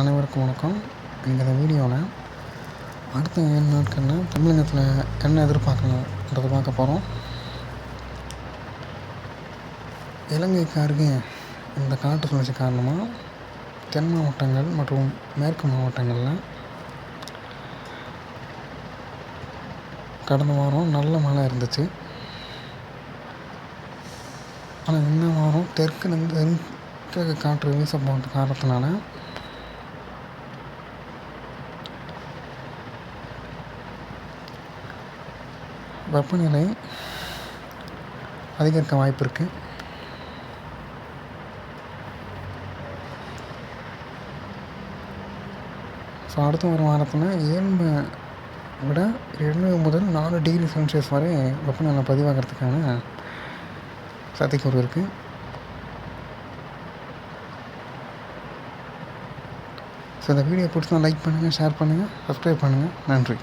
அனைவருக்கும் வணக்கம். இன்றைக்கி இந்த வீடியோவில் அடுத்த ஏழு நாட்களில் தமிழகத்தில் என்ன எதிர்பார்க்கணுன்றது பார்க்க போகிறோம் இலங்கைக்கு அருகே இந்த காற்று சுழற்சி காரணமாக தென் மாவட்டங்கள் மற்றும் மேற்கு மாவட்டங்களில் கடந்த வாரம் நல்ல மழை இருந்துச்சு. ஆனால் இந்த வாரம் தெற்குலேருந்து தென்கிழக்கு காற்று வீச போகிறது காரணத்தினால வெப்பநிலை அதிகரிக்க வாய்ப்பு இருக்குது ஸோ அடுத்த ஒரு வாரத்தில் ஏழ்மை விட ரெண்டு முதல் நாலு டிகிரி செல்சியஸ் வரை வெப்பநிலை பதிவாகிறதுக்கான சாத்தியக்கூறு இருக்குது ஸோ இந்த வீடியோ பிடிச்சா லைக் பண்ணுங்கள் ஷேர் பண்ணுங்கள் சப்ஸ்கிரைப் பண்ணுங்கள் நன்றி.